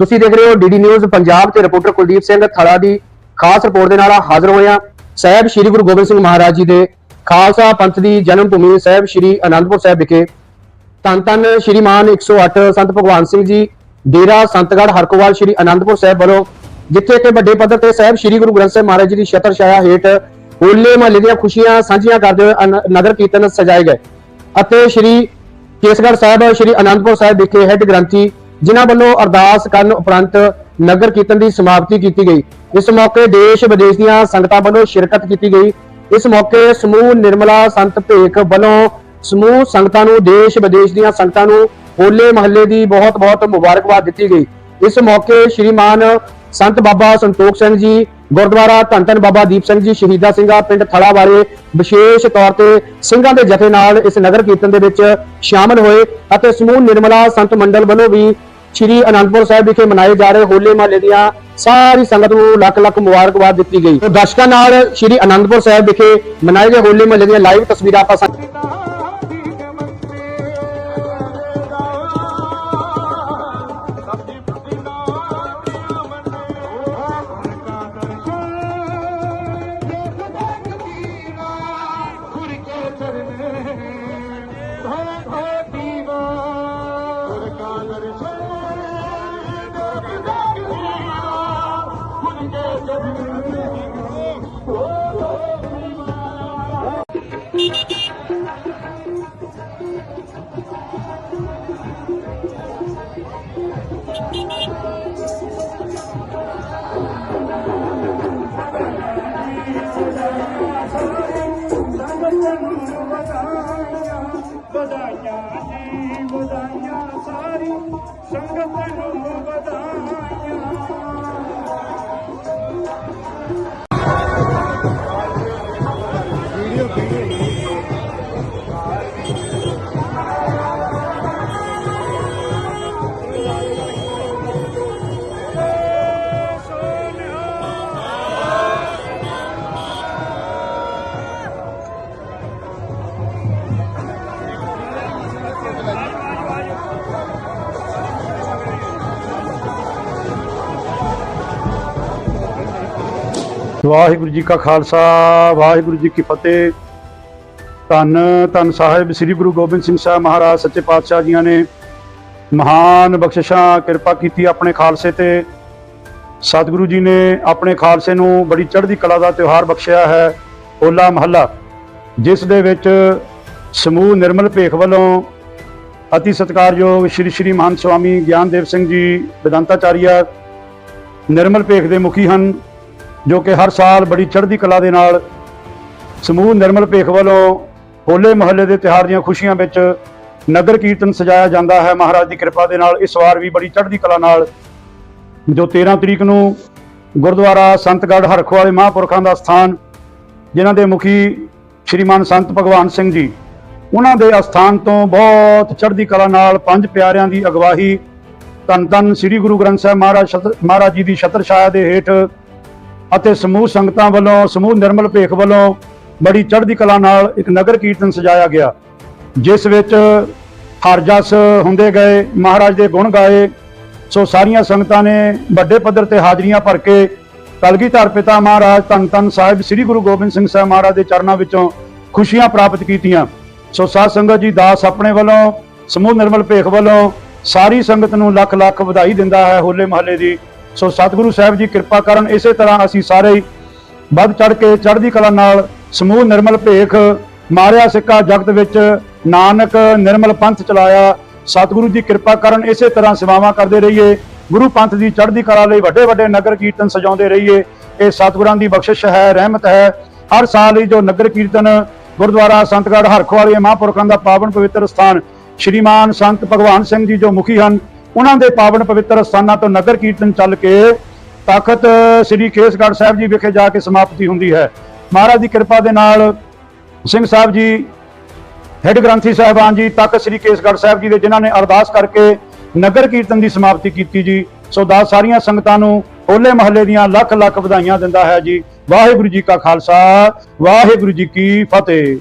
ਤੁਸੀਂ ਦੇਖ ਰਹੇ ਹੋ ਡੀਡੀ ਨਿਊਜ਼ ਪੰਜਾਬ ਤੇ ਰਿਪੋਰਟਰ ਕੁਲਦੀਪ ਸਿੰਘ ਥੜਾ ਦੀ ਖਾਸ ਰਿਪੋਰਟ ਦੇ ਨਾਲ ਹਾਜ਼ਰ ਹੋਏ ਹਾਂ। ਸਾਹਿਬ ਸ੍ਰੀ ਗੁਰੂ ਗੋਬਿੰਦ ਸਿੰਘ ਮਹਾਰਾਜ ਜੀ ਦੇ ਖਾਲਸਾ ਪੰਥ ਦੀ ਜਨਮ ਭੂਮੀ ਸਾਹਿਬ ਸ੍ਰੀ ਅਨੰਦਪੁਰ ਸਾਹਿਬ ਵਿਖੇ। ਧੰਨ ਧੰਨ ਸ਼੍ਰੀਮਾਨ 108 ਸੰਤ ਭਗਵਾਨ ਸਿੰਘ ਜੀ, ਡੇਰਾ ਸੰਤਗੜ ਹਰਕੋਵਾਲ ਸ਼੍ਰੀ ਅਨੰਦਪੁਰ ਸਾਹਿਬ ਵੱਲੋਂ, ਜਿੱਥੇ ਕਿ ਵੱਡੇ ਪੱਧਰ ਤੇ ਸਾਹਿਬ ਸ੍ਰੀ ਗੁਰੂ ਗ੍ਰੰਥ ਸਾਹਿਬ ਮਹਾਰਾਜ ਜੀ ਦੀ ਛਤਰ ਛਾਇਆ ਹੇਠ ਹੋਲੇ ਮਹੱਲੇ ਦੀਆਂ ਖੁਸ਼ੀਆਂ ਸਾਂਝੀਆਂ ਕਰਦੇ ਹੋਏ ਨਗਰ ਕੀਰਤਨ ਸਜਾਏ ਗਏ। ਅਤੇ ਸ਼੍ਰੀ ਕੇਸਗੜ੍ਹ ਸਾਹਿਬ, ਸ਼੍ਰੀ ਅਨੰਦਪੁਰ ਸਾਹਿਬ ਵਿਖੇ ਹੈੱਡ ਗ੍ਰੰਥੀ ਜਿਨ੍ਹਾਂ ਵੱਲੋਂ ਅਰਦਾਸ ਕਰਨ ਉਪਰੰਤ ਨਗਰ ਕੀਰਤਨ ਦੀ ਸਮਾਪਤੀ ਕੀਤੀ ਗਈ। ਇਸ ਮੌਕੇ ਦੇਸ਼ ਵਿਦੇਸ਼ ਦੀਆਂ ਸੰਗਤਾਂ ਵੱਲੋਂ ਸ਼ਿਰਕਤ ਕੀਤੀ ਗਈ। ਇਸ ਮੌਕੇ ਸਮੂਹ ਨਿਰਮਲਾ ਸੰਤ ਭੇਖ ਵੱਲੋਂ ਸਮੂਹ ਸੰਗਤਾਂ ਨੂੰ, ਦੇਸ਼ ਵਿਦੇਸ਼ ਦੀਆਂ ਸੰਗਤਾਂ ਨੂੰ ਹੋਲੇ ਮਹੱਲੇ ਦੀ ਬਹੁਤ-ਬਹੁਤ ਮੁਬਾਰਕਬਾਦ ਦਿੱਤੀ ਗਈ। ਇਸ ਮੌਕੇ ਸ਼੍ਰੀਮਾਨ ਸੰਤ ਬਾਬਾ ਸੰਤੋਖ ਸਿੰਘ ਜੀ, ਗੁਰਦੁਆਰਾ ਧੰਨ ਧੰਨ ਬਾਬਾ ਦੀਪ ਸਿੰਘ ਜੀ, ਸ਼ਹੀਦਾ ਸਿੰਘਾ ਪਿੰਡ ਥੜਾ ਬਾਰੇ ਵਿਸ਼ੇਸ਼ ਤੌਰ ਤੇ ਸਿੰਘਾਂ ਦੇ ਜਥੇ ਨਾਲ ਇਸ ਨਗਰ ਕੀਰਤਨ ਦੇ ਵਿੱਚ ਸ਼ਾਮਲ ਹੋਏ ਅਤੇ ਸਮੂਹ ਨਿਰਮਲਾ ਸੰਤ ਮੰਡਲ ਵੱਲੋਂ ਵੀ ਸ਼੍ਰੀ ਅਨੰਦਪੁਰ ਸਾਹਿਬ ਵਿਖੇ ਮਨਾਏ ਜਾ ਰਹੇ ਹੋਲੇ ਮਹੱਲੇ ਦੀਆਂ ਸਾਰੀ ਸੰਗਤ ਨੂੰ ਲੱਖ ਲੱਖ ਮੁਬਾਰਕਬਾਦ ਦਿੱਤੀ ਗਈ। ਦਰਸ਼ਕਾਂ ਨਾਲ ਸ਼੍ਰੀ ਅਨੰਦਪੁਰ ਸਾਹਿਬ ਵਿਖੇ ਮਨਾਏ ਗਏ ਹੋਲੇ ਮਹੱਲੇ ਦੀਆਂ ਲਾਈਵ ਤਸਵੀਰਾਂ ਆਪਾਂ ਸਾਂਝੀਆਂ ਵਾਹਿਗੁਰੂ ਜੀ ਕਾ ਖਾਲਸਾ, ਵਾਹਿਗੁਰੂ ਜੀ ਕੀ ਫਤਿਹ। ਧੰਨ ਧੰਨ ਸਾਹਿਬ ਸ੍ਰੀ ਗੁਰੂ ਗੋਬਿੰਦ ਸਿੰਘ ਸਾਹਿਬ ਮਹਾਰਾਜ, ਸੱਚੇ ਪਾਤਸ਼ਾਹ ਜੀਆਂ ਨੇ ਮਹਾਨ ਬਖਸ਼ਿਸ਼ਾਂ, ਕਿਰਪਾ ਕੀਤੀ ਆਪਣੇ ਖਾਲਸੇ ਤੇ। ਸਤਿਗੁਰੂ ਜੀ ਨੇ ਆਪਣੇ ਖਾਲਸੇ ਨੂੰ ਬੜੀ ਚੜ੍ਹਦੀ ਕਲਾ ਦਾ ਤਿਉਹਾਰ ਬਖਸ਼ਿਆ ਹੈ, ਹੋਲਾ ਮਹੱਲਾ, ਜਿਸ ਦੇ ਵਿੱਚ ਸਮੂਹ ਨਿਰਮਲ ਭੇਖ ਵੱਲੋਂ ਅਤੀ ਸਤਿਕਾਰਯੋਗ ਸ਼੍ਰੀ ਸ਼੍ਰੀ ਮਹੰਤ ਸੁਆਮੀ ਗਿਆਨਦੇਵ ਸਿੰਘ ਜੀ, ਵਿਦੰਤਾਚਾਰੀਆ, ਨਿਰਮਲ ਭੇਖ ਦੇ ਮੁਖੀ ਹਨ। ਜੋ ਕਿ ਹਰ ਸਾਲ ਬੜੀ ਚੜ੍ਹਦੀ ਕਲਾ ਦੇ ਨਾਲ ਸਮੂਹ ਨਿਰਮਲ ਭੇਖ ਵੱਲੋਂ ਹੋਲੇ ਮਹੱਲੇ ਦੇ ਤਿਉਹਾਰ ਦੀਆਂ ਖੁਸ਼ੀਆਂ ਵਿੱਚ ਨਗਰ ਕੀਰਤਨ ਸਜਾਇਆ ਜਾਂਦਾ ਹੈ। ਮਹਾਰਾਜ ਦੀ ਕਿਰਪਾ ਦੇ ਨਾਲ ਇਸ ਵਾਰ ਵੀ ਬੜੀ ਚੜ੍ਹਦੀ ਕਲਾ ਨਾਲ ਜੋ 13 ਤਰੀਕ ਨੂੰ ਗੁਰਦੁਆਰਾ ਸੰਤਗੜ੍ਹ ਹਰਖੋ ਵਾਲੇ ਮਹਾਂਪੁਰਖਾਂ ਦਾ ਸਥਾਨ, ਜਿਨ੍ਹਾਂ ਦੇ ਮੁਖੀ ਸ਼੍ਰੀਮਾਨ ਸੰਤ ਭਗਵਾਨ ਸਿੰਘ ਜੀ, ਉਹਨਾਂ ਦੇ ਅਸਥਾਨ ਤੋਂ ਬਹੁਤ ਚੜ੍ਹਦੀ ਕਲਾ ਨਾਲ ਪੰਜ ਪਿਆਰਿਆਂ ਦੀ ਅਗਵਾਹੀ ਧੰਨ ਧੰਨ ਸ੍ਰੀ ਗੁਰੂ ਗ੍ਰੰਥ ਸਾਹਿਬ ਮਹਾਰਾਜ ਛਤਰ- ਮਹਾਰਾਜ ਜੀ ਦੀ ਛਤਰ ਛਾਇਆ ਦੇ ਹੇਠ ਅਤੇ ਸਮੂਹ ਸੰਗਤਾਂ ਵੱਲੋਂ, ਸਮੂਹ ਨਿਰਮਲ ਭੇਖ ਵੱਲੋਂ ਬੜੀ ਚੜ੍ਹਦੀ ਕਲਾ ਨਾਲ ਇੱਕ ਨਗਰ ਕੀਰਤਨ ਸਜਾਇਆ ਗਿਆ, ਜਿਸ ਵਿੱਚ ਹਰ ਜਸ ਹੁੰਦੇ ਗਏ, ਮਹਾਰਾਜ ਦੇ ਗੁਣ ਗਾਏ। ਸੋ ਸਾਰੀਆਂ ਸੰਗਤਾਂ ਨੇ ਵੱਡੇ ਪੱਧਰ ਤੇ ਹਾਜ਼ਰੀਆਂ ਭਰ ਕੇ ਕਲਗੀਧਰ ਪਿਤਾ ਮਹਾਰਾਜ ਧੰਨ ਧੰਨ ਸਾਹਿਬ ਸ੍ਰੀ ਗੁਰੂ ਗੋਬਿੰਦ ਸਿੰਘ ਸਾਹਿਬ ਮਹਾਰਾਜ ਦੇ ਚਰਨਾਂ ਵਿੱਚੋਂ ਖੁਸ਼ੀਆਂ ਪ੍ਰਾਪਤ ਕੀਤੀਆਂ। ਸੋ ਸਾਧ ਸੰਗਤ ਜੀ, ਦਾਸ ਆਪਣੇ ਵੱਲੋਂ, ਸਮੂਹ ਨਿਰਮਲ ਭੇਖ ਵੱਲੋਂ ਸਾਰੀ ਸੰਗਤ ਨੂੰ ਲੱਖ ਲੱਖ ਵਧਾਈ ਦਿੰਦਾ ਹੈ ਹੋਲੇ ਮਹੱਲੇ ਦੀ। ਸੋ ਸਤਿਗੁਰੂ ਸਾਹਿਬ ਜੀ, ਕਿਰਪਾ ਕਰਨ ਇਸੇ ਤਰ੍ਹਾਂ ਅਸੀਂ ਸਾਰੇ ਵੱਧ ਚੜ ਕੇ ਚੜ੍ਹਦੀ ਕਲਾ ਨਾਲ ਸਮੂਹ ਨਿਰਮਲ ਭੇਖ ਮਾਰਿਆ ਸਿੱਕਾ ਜਗਤ ਵਿੱਚ, ਨਾਨਕ ਨਿਰਮਲ ਪੰਥ ਚਲਾਇਆ। ਸਤਿਗੁਰੂ ਜੀ, ਕਿਰਪਾ ਕਰਨ ਇਸੇ ਤਰ੍ਹਾਂ ਸੇਵਾਵਾਂ ਕਰਦੇ ਰਹੀਏ। ਗੁਰੂ ਪੰਥ ਦੀ ਚੜ੍ਹਦੀ ਕਲਾ ਲਈ ਵੱਡੇ ਵੱਡੇ ਨਗਰ ਕੀਰਤਨ ਸਜਾਉਂਦੇ ਰਹੀਏ। ਇਹ ਸਤਿਗੁਰਾਂ ਦੀ ਬਖਸ਼ਿਸ਼ ਹੈ, ਰਹਿਮਤ ਹੈ। ਹਰ ਸਾਲ ਹੀ ਜੋ ਨਗਰ ਕੀਰਤਨ ਗੁਰਦੁਆਰਾ ਸੰਤਗੜ੍ਹ ਹਰਖ ਵਾਲੇ ਮਹਾਂਪੁਰਖਾਂ ਦਾ ਪਾਵਨ ਪਵਿੱਤਰ ਸਥਾਨ, ਸ਼੍ਰੀਮਾਨ ਸੰਤ ਭਗਵਾਨ ਸਿੰਘ ਜੀ ਜੋ ਮੁਖੀ ਹਨ ਉਹਨਾਂ ਦੇ ਪਾਵਨ ਪਵਿੱਤਰ ਸਥਾਨਾਂ ਤੋਂ ਨਗਰ ਕੀਰਤਨ ਚੱਲ ਕੇ ਤਖਤ ਸ੍ਰੀ ਕੇਸਗੜ੍ਹ ਸਾਹਿਬ ਜੀ ਵਿਖੇ ਜਾ ਕੇ ਸਮਾਪਤੀ ਹੁੰਦੀ ਹੈ। ਮਹਾਰਾਜ ਦੀ ਕਿਰਪਾ ਦੇ ਨਾਲ ਸਿੰਘ ਸਾਹਿਬ ਜੀ, ਹੈੱਡ ਗ੍ਰੰਥੀ ਸਾਹਿਬਾਨ ਜੀ ਤਖਤ ਸ੍ਰੀ ਕੇਸਗੜ੍ਹ ਸਾਹਿਬ ਜੀ ਦੇ ਜਿਨ੍ਹਾਂ ਨੇ ਅਰਦਾਸ ਕਰਕੇ ਨਗਰ ਕੀਰਤਨ ਦੀ ਸਮਾਪਤੀ ਕੀਤੀ ਜੀ, ਸੋ ਦਾਸ ਸਾਰੀਆਂ ਸੰਗਤਾਂ ਨੂੰ ਹੋਲੇ ਮਹੱਲੇ ਦੀਆਂ ਲੱਖ ਲੱਖ ਵਧਾਈਆਂ ਦਿੰਦਾ ਹੈ ਜੀ। ਵਾਹਿਗੁਰੂ ਜੀ ਕਾ ਖਾਲਸਾ, ਵਾਹਿਗੁਰੂ ਜੀ ਕੀ ਫਤਿਹ।